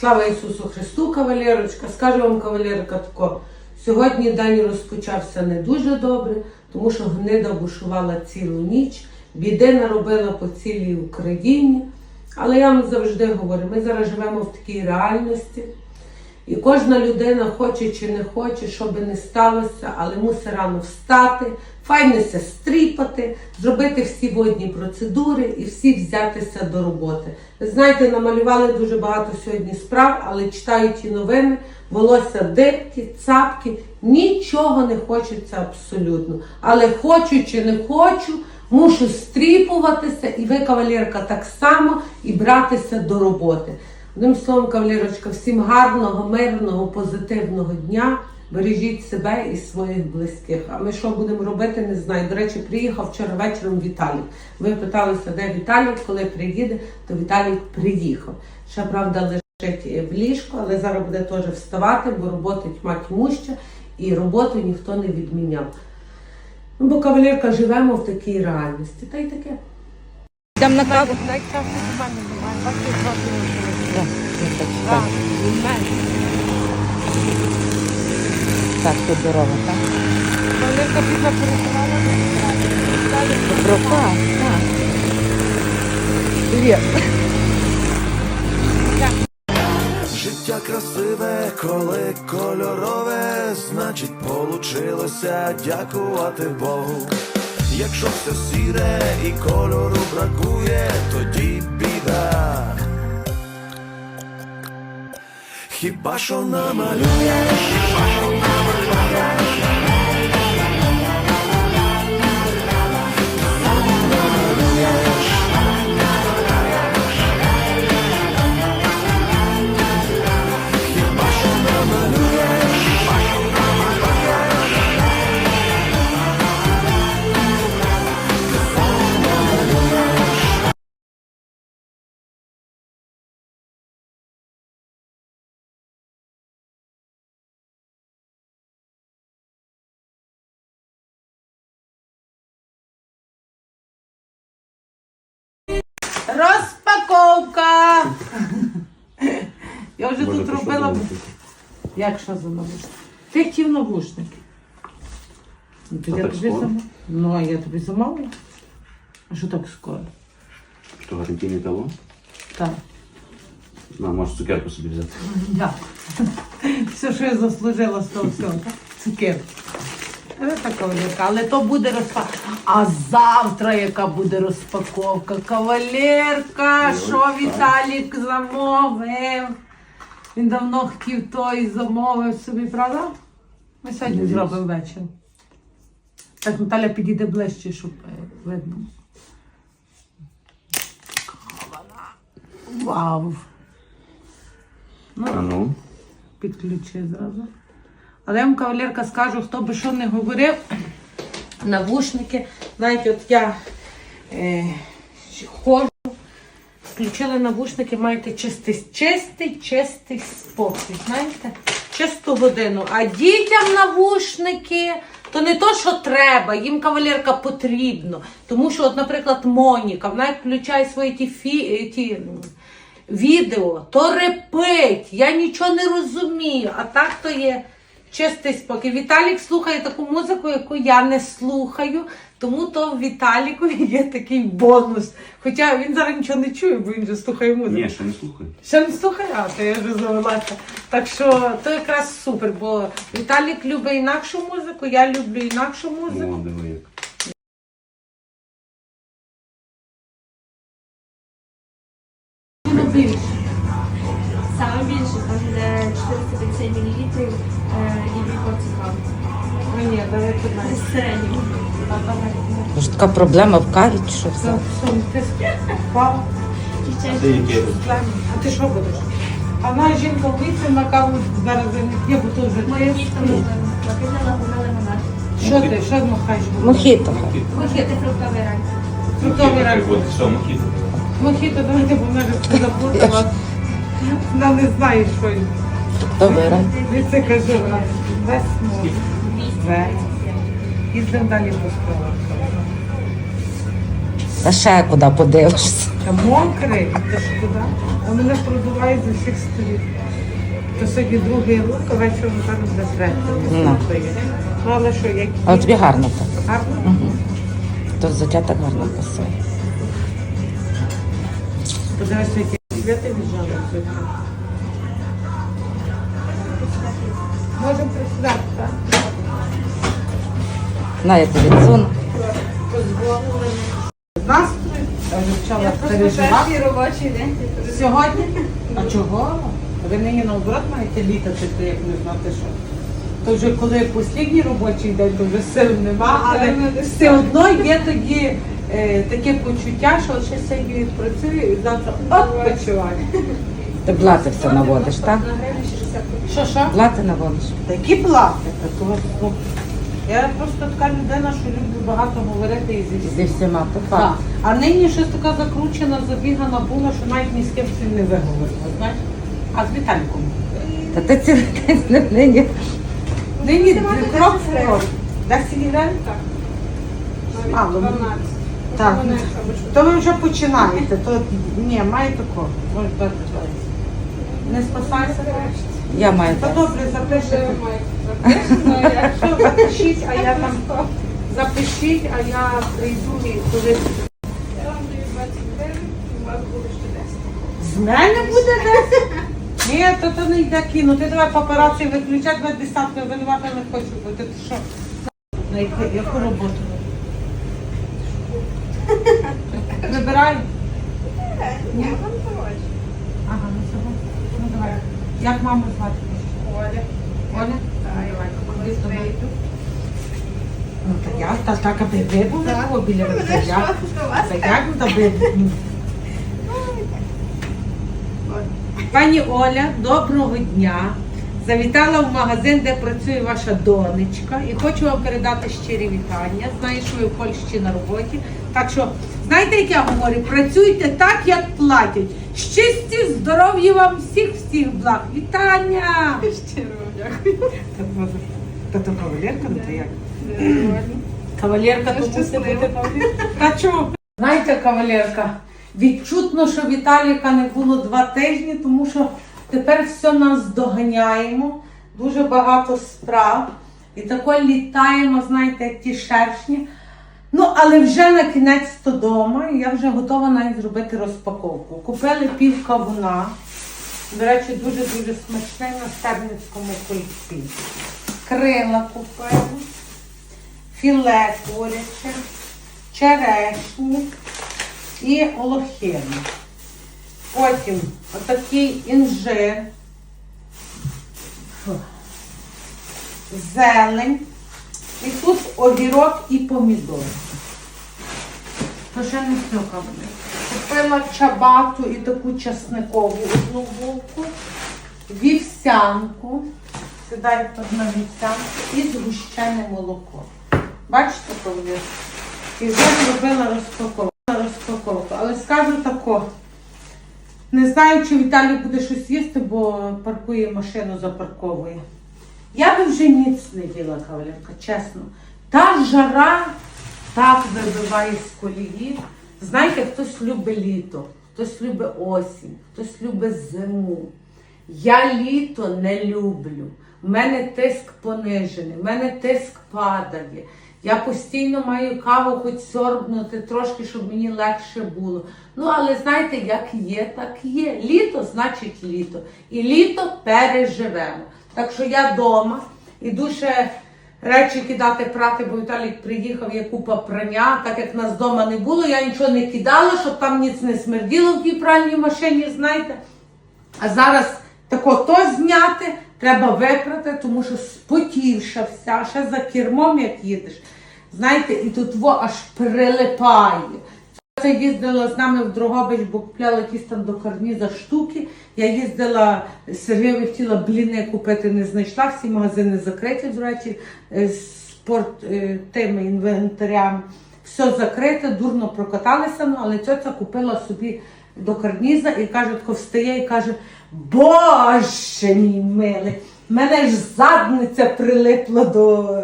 Слава Ісусу Христу, кавалерочка. Скажу вам, кавалерка, тако. Сьогодні день розпочався не дуже добре, тому що гнида бушувала цілу ніч, біди наробила по цілій Україні. Але я вам завжди говорю, ми зараз живемо в такій реальності. І кожна людина, хоче чи не хоче, що би не сталося, але мусить рано встати, файнися стріпати, зробити всі водні процедури і всі взятися до роботи. Ви знаєте, намалювали дуже багато сьогодні справ, але читаю ті новини, волосся дибки, цапки, нічого не хочеться абсолютно. Але хочу чи не хочу, мушу стріпуватися, і ви, кавалерка, так само і братися до роботи. Одним словом, кавалерочка, всім гарного, мирного, позитивного дня. Бережіть себе і своїх близьких. А ми що будемо робити, не знаю. До речі, приїхав вчора вечором Віталік. Ви питалися, де Віталік, коли приїде, то Віталік приїхав. Ще правда лежить в ліжку, але зараз буде теж вставати, бо роботи тьма тьмуща, і роботу ніхто не відміняв. Ну, бо кавалерка живемо в такій реальності. Та й таке. Йдемо на каву. Так, тут дорога, так? Кавалерка після пересувала. Доброка, так. Привіт. Життя красиве, коли кольорове, значить, получилося дякувати Богу. Якщо все сіре і кольору бракує, тоді біда. Хіба що намалюєш, хіба що намалюєш. Розпаковка! Я вже Може, тут що робила. Як що за навушники? Ти хотів навушники. Ну, то я так тобі скоро? зам... Ну, а я тобі замовила. А що так скоро? Що гарантійний талон? Так. На, можеш цукерку собі взяти. Дякую. Все, що я заслужила з того всього. так? Цукерки. Це але то буде розпаковка. А завтра яка буде розпаковка? Кавалерка, що Віталік замовив? Він давно хотів то і замовив собі, правда? Ми сьогодні зробимо вечір. Так, Наталя підійде ближче, щоб е, видно. Вау! Ну. підключи зразу. Але я вам кавалерка скажу, хто би що не говорив, навушники. Знаєте, от я е, ходжу, включила навушники, маєте чистий, чистий, чистий спокій. Знаєте? Чисту годину. А дітям навушники. То не то, що треба, їм кавалерка потрібно. Тому що, от, наприклад, Моніка, вона включає свої ті, фі, ті відео, то репить. Я нічого не розумію. А так то є чистий спокій. Віталік слухає таку музику, яку я не слухаю. Тому то в Віталіку є такий бонус. Хоча він зараз нічого не чує, бо він же слухає музику. Ні, ще не слухає. Ще не слухає, а то я вже завелася. Так що то якраз супер, бо Віталік любить інакшу музику, я люблю інакшу музику. О, диви як. 450 мл і дві. Ну, ні, давай піднай. Середньо. Може така проблема в каві, чи що Все, ти впав. А ти що будеш? А вона жінка в віці на каву зараз не п'є, бо то вже Моє ти. місто лагуна лимонад. Що ти? Що махаєш? Мохіто. Мохіти фруктовий рай. Фруктовий рай. Все, мохіто. Мохіто, давайте, бо вона вже заплутала. Вона не знає, що їй. Добре. Віце кажу, Весь. Їздимо далі по. Та ще куди подивишся. Та мокрий, ти ж куди? А мене продувають з усіх сторін. То сьогодні другий рук, а вечором зараз буде третій. Ну. Ну, але що, як Але тобі гарно так. гарно? То взуття так гарно пасує. Подивися, які світи віджали сьогодні. Можемо присідати, так? На, я тобі. Настрій. Я вже почала переживати. робочий день. Сьогодні? А чого? Ви нині наоборот маєте літати, то як не знати що. То вже коли останній робочий день, то вже сил нема, але все одно є тоді е, таке почуття, що ще сьогодні відпрацюю і завтра відпочиваю. Ти блати все наводиш, так? Що, що? Блати наводиш. Такі плати. то, ну, Я просто така людина, що люблю багато говорити і зі Зі всіма, то Так. факт. А нині щось така закручена, забігана була, що навіть ні з ким цим не виговорила, знаєш? А з Вітальком. Та ти цілий день з ним нині. Нині крок в крок. Гривень? Так. А, ну, так. То ви вже починаєте, то ні, має тако. Може дати. Не спасайся. Я маю Та добре, запишете. Все, запишіть, а я там запишіть, а я прийду і коли. З мене буде десь? Ні, то то не йде кіно. Ти давай папараці виключати, ви десятки винувати не хочу бути. Ти що? На яку, яку роботу? Вибирай. Ні? Ага, ну все. Ну давай. Як маму звати? Оля. Оля? Ну, та я, та така бебе була було біля мене. Та як? Та як, ну, аби... ну. Пані Оля, доброго дня. Завітала в магазин, де працює ваша донечка, і хочу вам передати щирі вітання. Знаю, що ви в Польщі на роботі. Так що, знаєте, як я говорю, працюйте так, як платять. Щасті, здоров'я вам всіх, всіх благ. Вітання! Щиро дякую. Та то кавалерка, ну то як? Кавалерка, то мусить бути кавалерка. Та чого? Знаєте, кавалерка, відчутно, що Віталіка не було два тижні, тому що тепер все нас доганяємо, дуже багато справ. І тако літаємо, знаєте, як ті шершні. Ну, але вже на кінець то дома, і я вже готова навіть зробити розпаковку. Купили пів кавуна. До речі, дуже-дуже смачний на Стерницькому кольці. Крила купили, філе куряче, черешні і олохину. Потім отакий інжир, зелень. І тут огірок і помідор. То ще не все буде. Купила чабату і таку часникову одну булку, вівсянку. Сідай тут на вівсянку і згущене молоко. Бачите, коли? Вже зробила розпаковку. розпаковку. Але скажу тако. Не знаю, чи Віталій буде щось їсти, бо паркує машину, запарковує. Я би вже ніц не їла, кавалерка, чесно. Та жара так вибиває з колії. Знаєте, хтось любить літо, хтось любить осінь, хтось любить зиму. Я літо не люблю. У мене тиск понижений, в мене тиск падає. Я постійно маю каву хоч сорбнути трошки, щоб мені легше було. Ну, але знаєте, як є, так є. Літо значить літо. І літо переживемо. Так що я вдома іду ще речі кидати прати, бо Віталік приїхав, є купа прання. Так як нас вдома не було, я нічого не кидала, щоб там ніц не смерділо в тій пральній машині, знаєте. А зараз тако то зняти, треба випрати, тому що спотівша вся, ще за кермом, як їдеш. Знаєте, і тут во аж прилипає. Це їздила з нами в Дрогобич, бо купляла якісь там до карніза штуки. Я їздила, Сергію хотіла бліни купити, не знайшла, всі магазини закриті, до речі, е, спорт е, тими інвентарями. Все закрите, дурно прокаталися, ну, але цьоця купила собі до карніза і каже, тако встає і каже, Боже мій милий, мене ж задниця прилипла до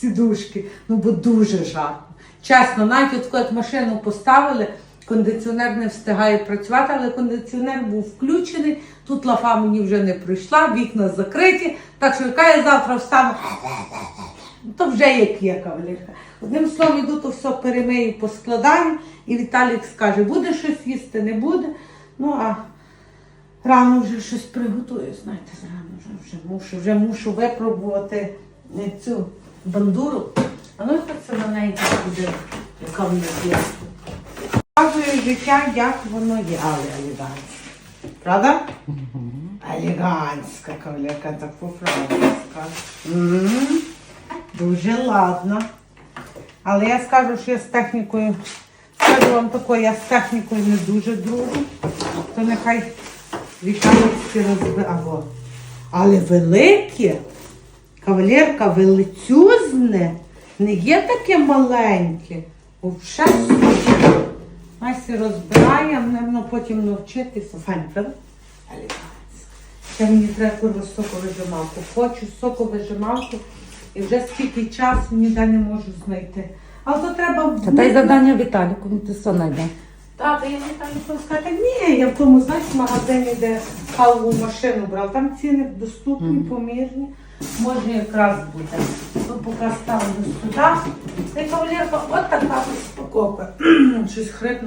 сідушки, ну бо дуже жарко. Чесно, навіть от коли машину поставили, кондиціонер не встигає працювати, але кондиціонер був включений. Тут лафа мені вже не прийшла, вікна закриті. Так що яка я завтра встану, то вже як є кавалерка. Одним словом, іду, то все перемию, поскладаю, і Віталік скаже, буде щось їсти, не буде. Ну а рано вже щось приготую, знаєте, рано вже, вже мушу, вже мушу випробувати е, цю бандуру. А ну як це на неї буде, яка в нас є. Показує життя, як воно є, але елегантське. Правда? Елегантська кавалерка, так по-французька. Дуже ладно. Але я скажу, що я з технікою, скажу вам таке, я з технікою не дуже дружу, то нехай віталівські розби. Або. Але велике, кавалерка величезне, не є таке маленьке. Взагалі супер. Настя розбирає, мене потім навчитися. Файн, правда? Елегантська. Мені треба курва соковижималку. Хочу соковижималку і вже скільки часу ніде не можу знайти. Але то треба Та дай завдання Віталіку, він ти все знайде. Тата, я там сказати, ні, я в тому, знаєш, магазині, де кавову машину брав. Там ціни доступні, помірні. Може якраз буде. То поки ставлю сюди. Й кавалерка, от така ось покопа. Щось хрипне.